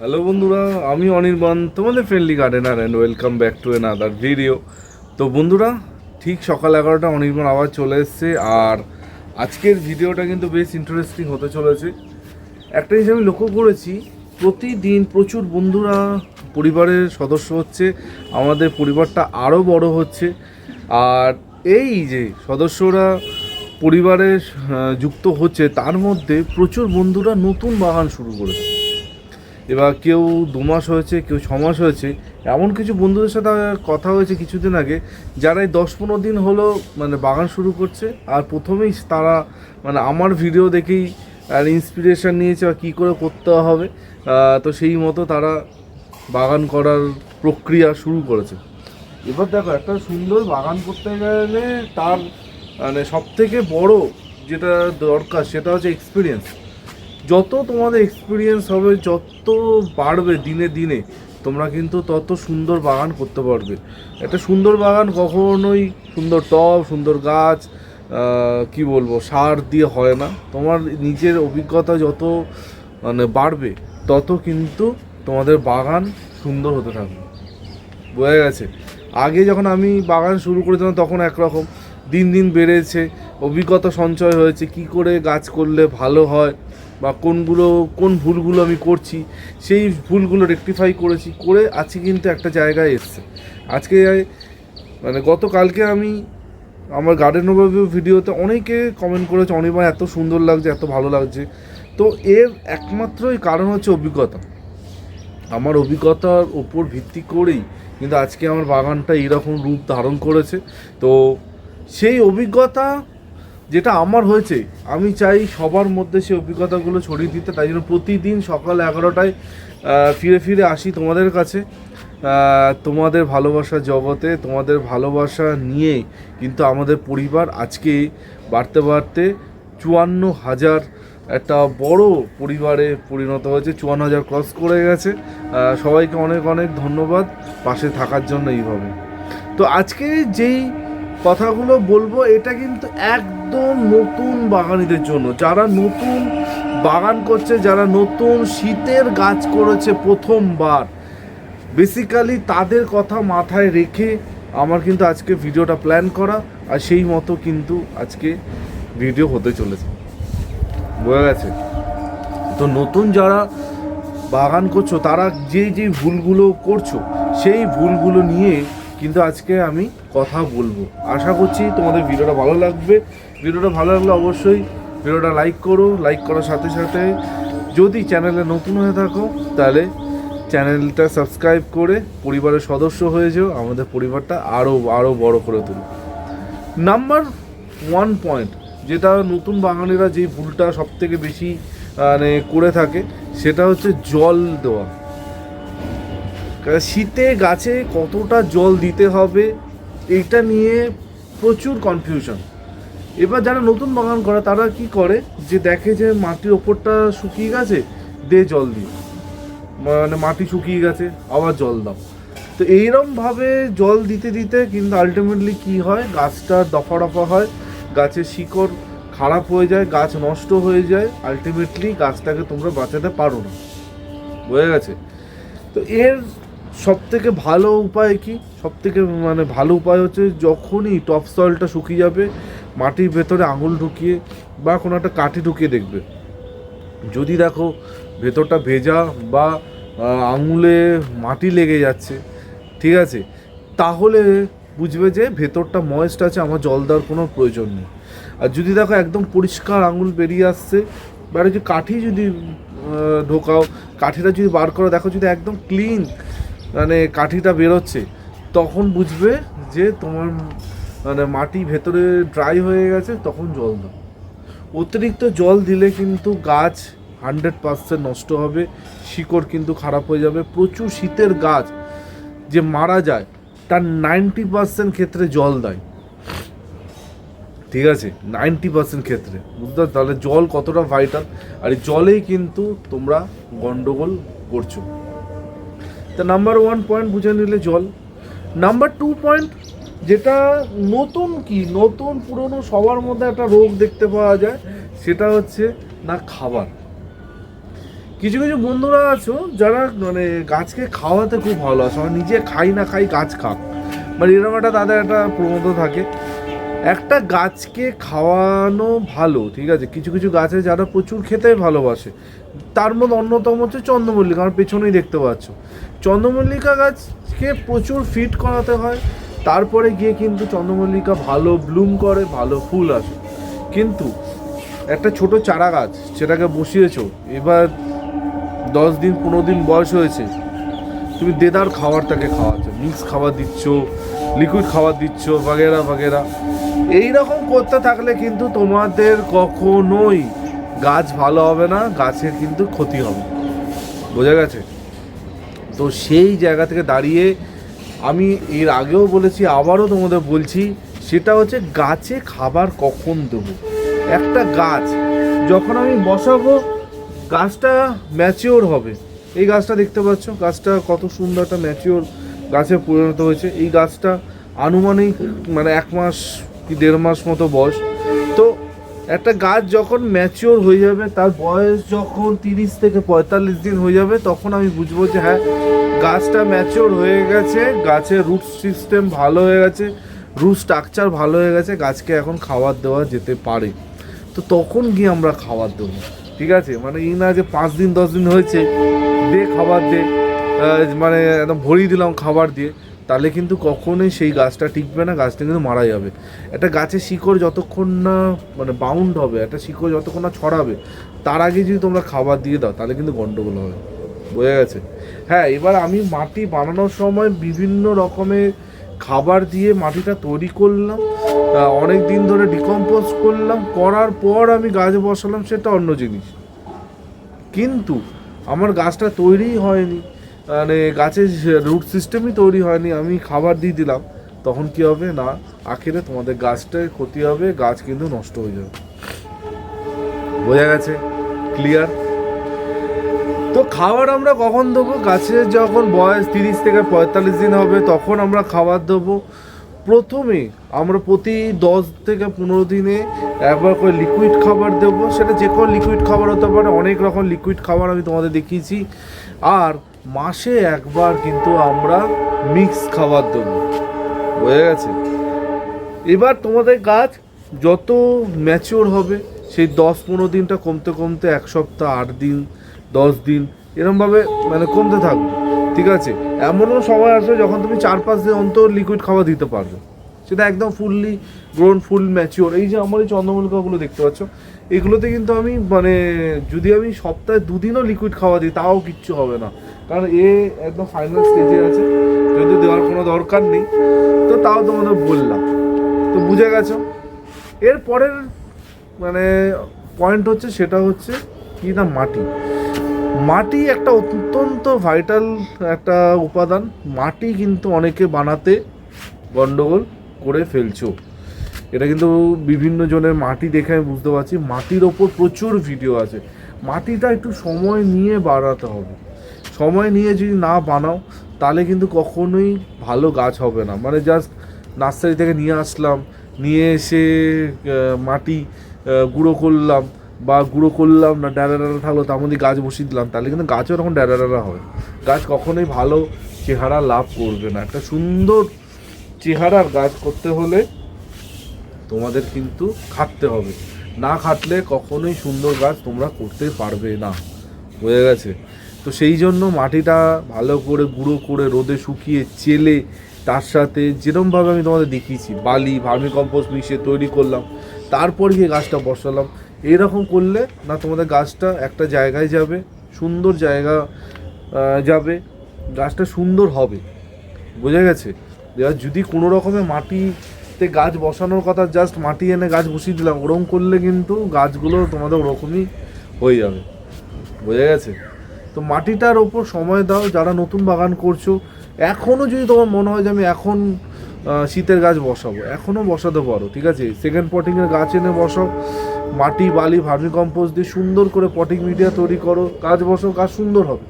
Hello বন্ধুরা, আমি অনির্বাণ, তোমাদের friendly gardener and welcome back to another video তো বন্ধুরা, ঠিক সকাল এগারোটা অনির্বাণ আবার চলে এসছে, আর আজকের ভিডিওটা কিন্তু বেশ ইন্টারেস্টিং হতে চলেছে। একটা জিনিস আমি লক্ষ্য করেছি, প্রতিদিন প্রচুর বন্ধুরা, পরিবারের সদস্য হচ্ছে, আমাদের পরিবারটা আরও বড় হচ্ছে। আর এই যে সদস্যরা পরিবারে যুক্ত হচ্ছে, তার মধ্যে প্রচুর বন্ধুরা নতুন বাগান শুরু করেছে। এবার কেউ দু মাস হয়েছে, কেউ ছ মাস হয়েছে। এমন কিছু বন্ধুদের সাথে কথা হয়েছে কিছুদিন আগে, যারা এই দশ পনেরো দিন হলো মানে বাগান শুরু করছে, আর প্রথমেই তারা মানে আমার ভিডিও দেখেই, আর ইন্সপিরেশন নিয়েছে বা কী করে করতে হবে তো সেই মতো তারা বাগান করার প্রক্রিয়া শুরু করেছে। এবার দেখো, একটা সুন্দর বাগান করতে গেলে তার মানে সব থেকে বড় যেটা দরকার, সেটা হচ্ছে এক্সপিরিয়েন্স যত তোমাদের এক্সপিরিয়েন্স হবে, যত বাড়বে দিনে দিনে, তোমরা কিন্তু তত সুন্দর বাগান করতে পারবে। একটা সুন্দর বাগান কখনোই সুন্দর টব, সুন্দর গাছ কি বলব, সার দিয়ে হয় না। তোমার নিজের অভিজ্ঞতা যত মানে বাড়বে, তত কিন্তু তোমাদের বাগান সুন্দর হতে থাকবে। বোঝা গেছে? আগে যখন আমি বাগান শুরু করেছিলাম, তখন একরকম। দিন দিন বেড়েছে, অভিজ্ঞতা সঞ্চয় হয়েছে, কি করে গাছ করলে ভালো হয় বা কোনগুলো, কোন ভুলগুলো আমি করছি, সেই ভুলগুলো রেকটিফাই করেছি, করে আজকে কিন্তু একটা জায়গায় এসছে। আজকে মানে গতকালকে আমি আমার গার্ডেন ওভারভিউ ভিডিওতে অনেকে কমেন্ট করেছে, অনির্বাণ, এত সুন্দর লাগছে, এত ভালো লাগছে। তো এর একমাত্রই কারণ হচ্ছে অভিজ্ঞতা। আমার অভিজ্ঞতার ওপর ভিত্তি করেই কিন্তু আজকে আমার বাগানটা এরকম রূপ ধারণ করেছে। তো সেই অভিজ্ঞতা যেটা আমার হয়েছে, আমি চাই সবার মধ্যে সেই অভিজ্ঞতাগুলো ছড়িয়ে দিতে। তাই জন্য প্রতিদিন সকাল এগারোটায় ফিরে ফিরে আসি তোমাদের কাছে। তোমাদের ভালোবাসার জগতে, তোমাদের ভালোবাসা নিয়ে কিন্তু আমাদের পরিবার আজকে বাড়তে বাড়তে চুয়ান্ন হাজার একটা বড় পরিবারে পরিণত হয়েছে, চুয়ান্ন হাজার ক্রস করে গেছে। সবাইকে অনেক অনেক ধন্যবাদ, পাশে থাকার জন্য এইভাবে। তো আজকে যেই কথাগুলো বলব, এটা কিন্তু একদম নতুন বাগানিদের জন্য, যারা নতুন বাগান করছে, যারা নতুন শীতের গাছ করেছে প্রথমবার। বেসিক্যালি তাদের কথা মাথায় রেখে আমার কিন্তু আজকে ভিডিওটা প্ল্যান করা, আর সেই মতো কিন্তু আজকে ভিডিও হতে চলেছে। বোঝা গেছে? তো নতুন যারা বাগান করছ, তারা যে যে ভুলগুলো করছ, সেই ভুলগুলো নিয়ে কিন্তু আজকে আমি কথা বলব। আশা করছি তোমাদের ভিডিওটা ভালো লাগবে। ভিডিওটা ভালো লাগলে অবশ্যই ভিডিওটা লাইক করো লাইক করার সাথে সাথে যদি চ্যানেলে নতুন হয়ে থাকো, তাহলে চ্যানেলটা সাবস্ক্রাইব করে পরিবারের সদস্য হয়ে যাও, আমাদের পরিবারটা আরও আরও বড় করে তুলো। নাম্বার ওয়ান পয়েন্ট যেটা নতুন বাঙালিরা যে ভুলটা সব থেকে বেশি মানে করে থাকে, সেটা হচ্ছে জল দেওয়া। শীতে গাছে কতটা জল দিতে হবে এইটা নিয়ে প্রচুর কনফিউশন এবার যারা নতুন বাগান করে, তারা কি করে? যে দেখে যে মাটির ওপরটা শুকিয়ে গেছে, দে জল দিই মানে মাটি শুকিয়ে গেছে, আবার জল দাও। তো এইরমভাবে জল দিতে দিতে কিন্তু আলটিমেটলি কি হয়? গাছটা দফা দফা হয়, গাছের শিকড় খারাপ হয়ে যায়, গাছ নষ্ট হয়ে যায় আলটিমেটলি গাছটাকে তোমরা বাঁচাতে পারো না। বোঝা গেছে? তো এর সব থেকে ভালো উপায় কি? সব থেকে মানে ভালো উপায় হচ্ছে যখনই টপ সয়েলটা শুকিয়ে যাবে মাটির ভেতরে আঙুল ঢুকিয়ে বা কোনো একটা কাঠি ঢুকিয়ে দেখবে। যদি দেখো ভেতরটা ভেজা বা আঙুলে মাটি লেগে যাচ্ছে, ঠিক আছে? তাহলে বুঝবে যে ভেতরটা ময়েস্ট আছে, আমার জল দেওয়ার কোনো প্রয়োজন নেই। আর যদি দেখো একদম পরিষ্কার আঙুল বেরিয়ে আসছে, বা যদি কাঠি যদি ঢোকাও, কাঠিটা যদি বার করো, দেখো যদি একদম ক্লিন মানে কাঠিটা বেরোচ্ছে, তখন বুঝবে যে তোমার মানে মাটি ভেতরে ড্রাই হয়ে গেছে, তখন জল দাও অতিরিক্ত জল দিলে কিন্তু গাছ হান্ড্রেড পার্সেন্ট নষ্ট হবে, শিকড় কিন্তু খারাপ হয়ে যাবে। প্রচুর শীতের গাছ যে মারা যায়, তার নাইনটি পার্সেন্ট ক্ষেত্রে জল দেয়। ঠিক আছে? নাইনটি পার্সেন্ট ক্ষেত্রে। বুঝতে পারছ? তাহলে জল কতটা ভাইটাল আর এই জলেই কিন্তু তোমরা গন্ডগোল করছ। তা নাম্বার ওয়ান পয়েন্ট বুঝে নিলে জল। নাম্বার টু পয়েন্ট যেটা নতুন কি, নতুন পুরনো সবার মধ্যে একটা রোগ দেখতে পাওয়া যায়, সেটা হচ্ছে না খাবার। কিছু কিছু বন্ধুরা আছো যারা মানে গাছকে খাওয়াতে খুব ভালোবাসে মানে নিজে খাই না খাই গাছ খাক। মানে এরকম একটা তাদের একটা প্রবণতা থাকে। একটা গাছকে খাওয়ানো ভালো, ঠিক আছে? কিছু কিছু গাছে যারা প্রচুর খেতে ভালোবাসে, তার মধ্যে অন্যতম হচ্ছে চন্দ্রমল্লিকা, আমার পেছনেই দেখতে পাচ্ছ। চন্দ্রমল্লিকা গাছকে প্রচুর ফিট করাতে হয় তারপরে গিয়ে কিন্তু চন্দ্রমল্লিকা ভালো ব্লুম করে, ভালো ফুল আসে। কিন্তু একটা ছোট চারা গাছ সেটাকে বসিয়েছো, এবার দশ দিন, পনেরো দিন বয়স হয়েছে, তুমি দেদার খাবারটাকে খাওয়াচ্ছ, মিক্স খাবার দিচ্ছ, লিকুইড খাবার দিচ্ছ, বাগেরা বাগেরা। এই রকম করতে থাকলে কিন্তু তোমাদের কখনোই গাছ ভালো হবে না, গাছের কিন্তু ক্ষতি হবে বোঝা গেছে? তো সেই জায়গা থেকে দাঁড়িয়ে আমি এর আগেও বলেছি, আবারও তোমাদের বলছি, সেটা হচ্ছে গাছে খাবার কখন দেবো? একটা গাছ, যখন আমি বসাবো, গাছটা ম্যাচিওর হবে। এই গাছটা দেখতে পাচ্ছ, গাছটা কত সুন্দর একটা ম্যাচিওর গাছে পরিণত হয়েছে। এই গাছটা আনুমানিক মানে এক মাস কি দেড় মাস মতো বয়স। একটা গাছ যখন ম্যাচিওর হয়ে যাবে, তার বয়স যখন তিরিশ থেকে পঁয়তাল্লিশ দিন হয়ে যাবে, তখন আমি বুঝব যে হ্যাঁ গাছটা ম্যাচিওর হয়ে গেছে, গাছের রুট সিস্টেম ভালো হয়ে গেছে রুট স্ট্রাকচার ভালো হয়ে গেছে, গাছকে এখন খাবার দেওয়া যেতে পারে। তো তখন গিয়ে আমরা খাবার দেবো, ঠিক আছে? মানে এই না যে পাঁচ দিন, দশ দিন হয়েছে, দে খাবার দে মানে একদম ভরিয়ে দিলাম খাবার দিয়ে। তাহলে কিন্তু কখনোই সেই গাছটা টিকবে না, গাছটা কিন্তু মারা যাবে। একটা গাছের শিকড় যতক্ষণ না মানে বাউন্ড হবে, একটা শিকড় যতক্ষণ না ছড়াবে, তার আগে যদি তোমরা খাবার দিয়ে দাও, তাহলে কিন্তু গন্ডগোল হবে। বোঝা গেছে? হ্যাঁ এবার আমি মাটি বানানোর সময় বিভিন্ন রকমের খাবার দিয়ে মাটিটা তৈরি করলাম অনেক দিন ধরে ডিকম্পোজ করলাম, করার পর আমি গাছ বসালাম, সেটা অন্য জিনিস। কিন্তু আমার গাছটা তৈরিই হয়নি। মানে গাছের রুট সিস্টেমই তৈরি হয়নি, আমি খাবার দিয়ে দিলাম। তখন কি হবে? না, আখেরে তোমাদের গাছটার ক্ষতি হবে, গাছ কিন্তু নষ্ট হয়ে যাবে। বোঝা গেছে? ক্লিয়ার তো খাবার আমরা কখন দেবো? গাছের যখন বয়স তিরিশ থেকে পঁয়তাল্লিশ দিন হবে, তখন আমরা খাবার দেবো। প্রথমে আমরা প্রতি দশ থেকে পনেরো দিনে একবার করে লিকুইড খাবার দেবো। সেটা যে কোনো লিকুইড খাবার হতে পারে, অনেক রকম লিকুইড খাবার আমি তোমাদের দেখিয়েছি। আর মাসে একবার কিন্তু আমরা মিক্স খাবার দেবো। বোঝা গেছে? এবার তোমাদের গাছ যত ম্যাচিওর হবে, সেই দশ পনেরো দিনটা কমতে কমতে এক সপ্তাহ, আট দিন, দশ দিন, এরমভাবে মানে কমতে থাকবে। ঠিক আছে? এমনও সময় আসবে যখন তুমি চার পাঁচ দিন অন্তর লিকুইড খাবার দিতে পারবে। সেটা একদম ফুললি গ্রোন ফুল ম্যাচিওর এই যে আমার এই চন্দ্রমল্লিকাগুলো দেখতে পাচ্ছ, এগুলোতে কিন্তু আমি মানে যদি আমি সপ্তাহে দুদিনও লিকুইড খাওয়া দিই, তাও কিচ্ছু হবে না। কারণ এ একদম ফাইনাল স্টেজে আছে যদি দেওয়ার কোনো দরকার নেই। তো তাও তোমাদের বললাম। তো বুঝে গেছো? এর পরের মানে পয়েন্ট হচ্ছে সেটা হচ্ছে কি না মাটি। মাটি একটা অত্যন্ত ভাইটাল একটা উপাদান। মাটি কিন্তু অনেকে বানাতে গন্ডগোল করে ফেলছো। এটা কিন্তু বিভিন্ন জনের মাটি দেখে আমি বুঝতে পারছি। মাটির ওপর প্রচুর ভিডিও আছে। মাটিটা একটু সময় নিয়ে বাড়াতে হবে। সময় নিয়ে যদি না বানাও, তাহলে কিন্তু কখনোই ভালো গাছ হবে না। মানে জাস্ট নার্সারি থেকে নিয়ে আসলাম, নিয়ে এসে মাটি গুঁড়ো করলাম বা গুঁড়ো করলাম না ড্যাড়া ড্যাড়া থাকল, তার মধ্যে গাছ বসিয়ে দিলাম, তাহলে কিন্তু গাছও তখন ড্যাড়া ড্যাড়া হবে। গাছ কখনোই ভালো চেহারা লাভ করবে না। একটা সুন্দর চেহারার গাছ করতে হলে তোমাদের কিন্তু খাটতে হবে। না খাটলে কখনোই সুন্দর গাছ তোমরা করতে পারবে না। বোঝা গেছে? তো সেই জন্য মাটিটা ভালো করে গুঁড়ো করে রোদে শুকিয়ে চেলে তার সাথে যেরমভাবে আমি তোমাদের দেখিয়েছি, বালি ভার্মি কম্পোস্ট মিশিয়ে তৈরি করলাম, তারপর গিয়ে গাছটা বসালাম। এরকম করলে না তোমাদের গাছটা একটা জায়গায় যাবে, সুন্দর জায়গা যাবে, গাছটা সুন্দর হবে। বোঝা গেছে? এবার যদি কোনো রকমের মাটিতে গাছ বসানোর কথা জাস্ট মাটি এনে গাছ বসিয়ে দিলাম ওরকম করলে কিন্তু গাছগুলো তোমাদের ওরকমই হয়ে যাবে। বোঝা গেছে? তো মাটিটার ওপর সময় দাও, যারা নতুন বাগান করছ। এখনও যদি তোমার মনে হয় যে আমি এখন শীতের গাছ বসাবো এখনও বসাতে পারো, ঠিক আছে? সেকেন্ড পটিংয়ের গাছ এনে বসাও, মাটি, বালি, ভার্মি কম্পোস্ট দিয়ে সুন্দর করে পটিং মিডিয়া তৈরি করো, গাছ বসাও, গাছ সুন্দর হবে।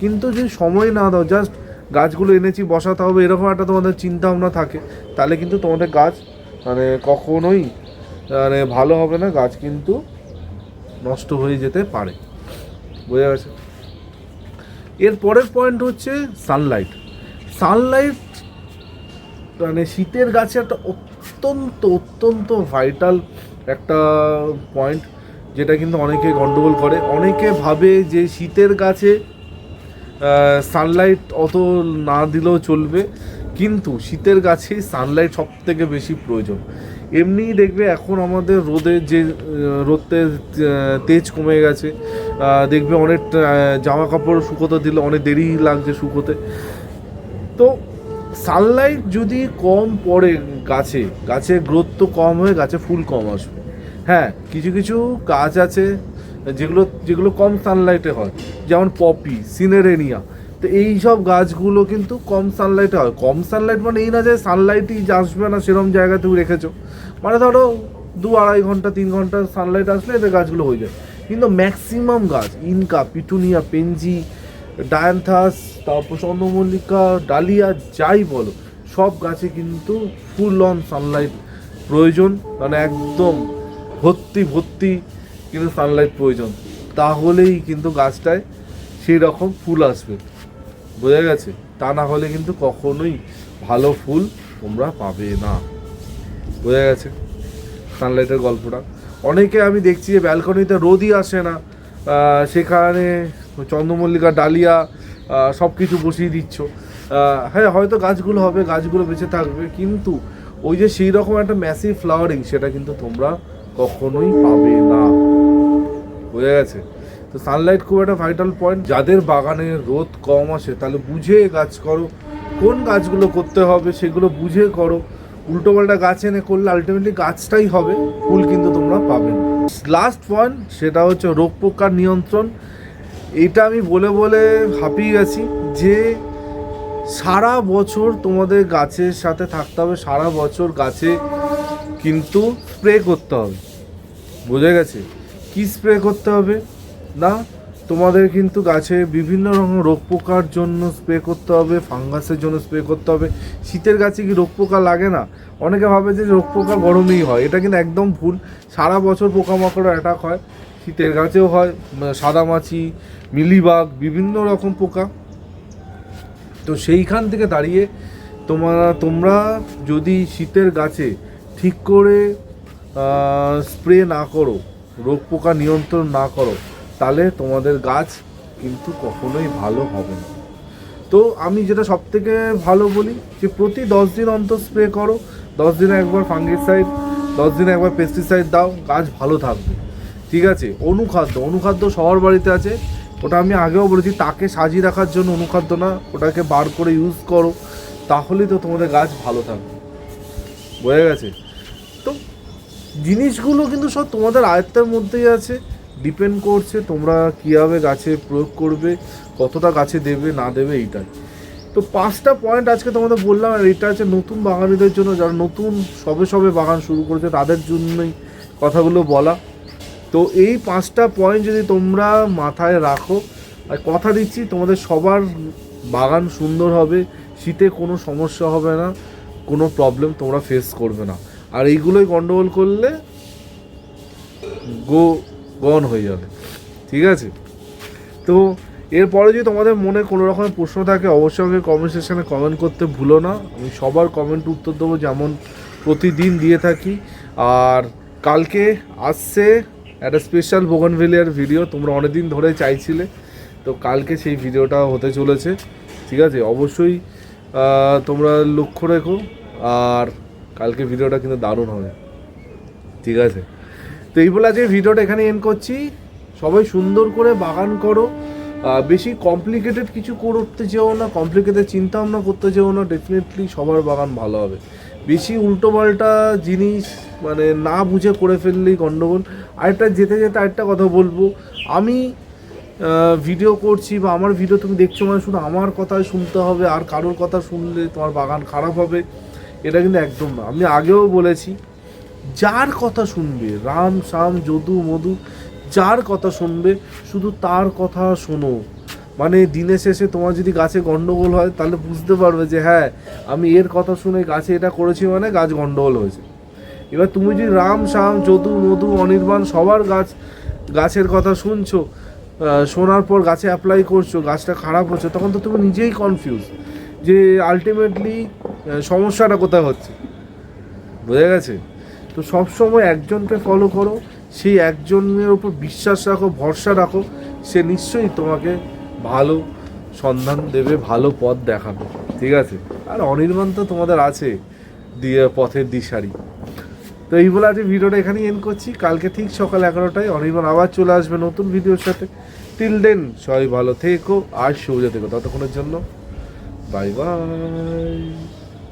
কিন্তু যদি সময় না দাও জাস্ট গাছগুলো এনেছি, বসাতে হবে, এরকম একটা তোমাদের চিন্তা ভাবনা থাকে, তাহলে কিন্তু তোমাদের গাছ মানে কখনোই মানে ভালো হবে না, গাছ কিন্তু নষ্ট হয়ে যেতে পারে। বোঝা গেছে এর পরের পয়েন্ট হচ্ছে সানলাইট সানলাইট মানে শীতের গাছে একটা অত্যন্ত অত্যন্ত ভাইটাল একটা পয়েন্ট যেটা কিন্তু অনেকে গন্ডগোল করে। অনেকে ভাবে যে শীতের গাছে সানলাইট অত না দিলেও চলবে, কিন্তু শীতের গাছেই সানলাইট সব থেকে বেশি প্রয়োজন। এমনিই দেখবে এখন আমাদের রোদের যে রোদের তেজ কমে গেছে দেখবে অনেক জামা কাপড় শুকোতে দিলে অনেক দেরি লাগছে শুকোতে। তো সানলাইট যদি কম পড়ে গাছে গাছের গ্রোথ তো কম হয়ে, গাছে ফুল কম আসবে। হ্যাঁ কিছু কিছু গাছ আছে যেগুলো যেগুলো কম সানলাইটে হয়, যেমন পপি, সিনেরেনিয়া। তো এই সব গাছগুলো কিন্তু কম সানলাইটে হয়। কম সানলাইট মানে এই না যে সানলাইটই আসবে না সেরকম জায়গা তুমি রেখেছো। মানে ধরো দু আড়াই ঘণ্টা, তিন ঘণ্টা সানলাইট আসলে এদের গাছগুলো হয়ে যায়। কিন্তু ম্যাক্সিমাম গাছ, ইনকা, পিটুনিয়া পেনজি ডায়ান্থাস, তারপর চন্দ্রমল্লিকা, ডালিয়া, যাই বলো, সব গাছে কিন্তু ফুল অন সানলাইট প্রয়োজন। মানে একদম ভর্তি ভর্তি কিন্তু সানলাইট প্রয়োজন। তাহলেই কিন্তু গাছটায় সেই রকম ফুল আসবে। বোঝা গেছে? তা না হলে কিন্তু কখনোই ভালো ফুল তোমরা পাবে না। বোঝা গেছে? সানলাইটের গল্পটা। অনেকে আমি দেখছি যে ব্যালকনিতে রোদই আসে না সেখানে চন্দ্রমল্লিকা, ডালিয়া সব কিছু বসিয়ে দিচ্ছ। হ্যাঁ হয়তো গাছগুলো হবে, গাছগুলো বেঁচে থাকবে, কিন্তু ওই যে সেই রকম একটা ম্যাসিভ ফ্লাওয়ারিং সেটা কিন্তু তোমরা কখনোই পাবে না। বোঝা গেছে? তো সানলাইট খুব একটা ভাইটাল পয়েন্ট যাদের বাগানে রোদ কম আসে, তাহলে বুঝে গাছ করো, কোন গাছগুলো করতে হবে সেগুলো বুঝে করো। উল্টো পাল্টা গাছ এনে করলে আলটিমেটলি গাছটাই হবে, ফুল কিন্তু তোমরা পাবে না লাস্ট পয়েন্ট সেটা হচ্ছে রোগ পোকার নিয়ন্ত্রণ। এটা আমি বলে বলে হাঁপিয়ে গেছি যে সারা বছর তোমাদের গাছের সাথে থাকতে হবে, সারা বছর গাছে কিন্তু স্প্রে করতে হবে। বোঝা গেছে? কি স্প্রে করতে হবে? না? তোমাদের কিন্তু গাছে বিভিন্ন রকম রোগ পোকার জন্য স্প্রে করতে হবে ফাঙ্গাসের জন্য স্প্রে করতে হবে। শীতের গাছে কি রোগ পোকা লাগে না? অনেকে ভাবে যে রোগ পোকা গরমেই হয়। এটা কিন্তু একদম ভুল। সারা বছর পোকামাকড় অ্যাটাক হয়। শীতের গাছেও হয় উম, সাদামাছি মিলিবাগ বিভিন্ন রকম পোকা। তো সেইখান থেকে দাঁড়িয়ে তোমরা তোমরা যদি শীতের গাছে ঠিক করে স্প্রে না করো রোগ পোকা নিয়ন্ত্রণ না করো তাহলে তোমাদের গাছ কিন্তু কখনোই ভালো হবে না। তো আমি যেটা সব থেকে ভালো বলি যে প্রতি দশ দিন অন্তর স্প্রে করো, দশ দিনে একবার ফাঙ্গিসাইড দশ দিনে একবার পেস্টিসাইড দাও, গাছ ভালো থাকবে। ঠিক আছে? অনুখাদ্য অনুখাদ্য সবার বাড়িতে আছে, ওটা আমি আগেও বলেছি, তাকে সাজিয়ে রাখার জন্য অনুখাদ্য না, ওটাকে বার করে ইউজ করো, তাহলেই তো তোমাদের গাছ ভালো থাকবে। বোঝা গেছে? তো জিনিসগুলো কিন্তু সব তোমাদের আয়ত্তের মধ্যেই আছে। ডিপেন্ড করছে তোমরা কীভাবে গাছে প্রয়োগ করবে, কতটা গাছে দেবে, না দেবে এইটাই। তো পাঁচটা পয়েন্ট আজকে তোমাদের বললাম, আর এটা হচ্ছে নতুন বাগানিদের জন্য, যারা নতুন সবে সবে বাগান শুরু করেছে, তাদের জন্যই কথাগুলো বলা। তো এই পাঁচটা পয়েন্ট যদি তোমরা মাথায় রাখো, আর কথা দিচ্ছি, তোমাদের সবার বাগান সুন্দর হবে, শীতে কোনো সমস্যা হবে না, কোনো প্রবলেম তোমরা ফেস করবে না। আর এইগুলোই গন্ডগোল করলে, গো গন হয়ে যাবে। ঠিক আছে? তো এরপরে যদি তোমাদের মনে কোনো রকমের প্রশ্ন থাকে, অবশ্যই আমাকে কমেন্ট সেকশনে কমেন্ট করতে ভুলো না। আমি সবার কমেন্ট উত্তর দেবো যেমন প্রতিদিন দিয়ে থাকি। আর কালকে আসছে একটা স্পেশাল বোগনভেলিয়ার ভিডিও তোমরা অনেকদিন ধরে চাইছিলে। তো কালকে সেই ভিডিওটা হতে চলেছে। ঠিক আছে? অবশ্যই তোমরা লক্ষ্য রেখো। আর কালকে ভিডিওটা কিন্তু দারুণ হবে। ঠিক আছে? তো এই বলে আজকে ভিডিওটা এখানে এন্ড করছি। সবাই সুন্দর করে বাগান করো। বেশি কমপ্লিকেটেড কিছু করতে যেও না কমপ্লিকেটেড চিন্তা ভাবনা করতে যেও না ডেফিনেটলি সবার বাগান ভালো হবে। বেশি উল্টোপাল্টা জিনিস মানে না বুঝে করে ফেললেই গণ্ডগোল আরেকটা যেতে যেতে আরেকটা কথা বলব। আমি ভিডিও করছি বা আমার ভিডিও তুমি দেখছ মানে শুধু আমার কথাই শুনতে হবে, আর কারোর কথা শুনলে তোমার বাগান খারাপ হবে। এটা কিন্তু একদম না। আমি আগেও বলেছি যার কথা শুনবে, রাম, শ্যাম, যদু, মধু, যার কথা শুনবে, শুধু তার কথা শোনো। মানে দিনের শেষে তোমার যদি গাছে গন্ডগোল হয়, তাহলে বুঝতে পারবে যে হ্যাঁ আমি এর কথা শুনে গাছে এটা করেছি মানে গাছ গন্ডগোল হয়েছে। এবার তুমি যদি রাম, শ্যাম, যদু, মধু, অনির্বাণ সবার গাছ, গাছের কথা শুনছো শোনার পর গাছে অ্যাপ্লাই করছ, গাছটা খারাপ হচ্ছে, তখন তো তুমি নিজেই কনফিউজ যে আলটিমেটলি সমস্যাটা কোথায় হচ্ছে। বোঝা গেছে? তো সবসময় একজনকে ফলো করো, সেই একজনের ওপর বিশ্বাস রাখো, ভরসা রাখো, সে নিশ্চয়ই তোমাকে ভালো সন্ধান দেবে, ভালো পথ দেখাবে, ঠিক আছে? আর অনির্বাণ তো তোমাদের আছে দিয়ে পথের দিশারি। তো এই বলে আজকে ভিডিওটা এখানেই এন্ড করছি। কালকে ঠিক সকাল এগারোটায় অনির্বাণ আবার চলে আসবে নতুন ভিডিওর সাথে। টিল দেন সবাই ভালো থেকো আর সৌজা থেকো। ততক্ষণের জন্য বাই বাই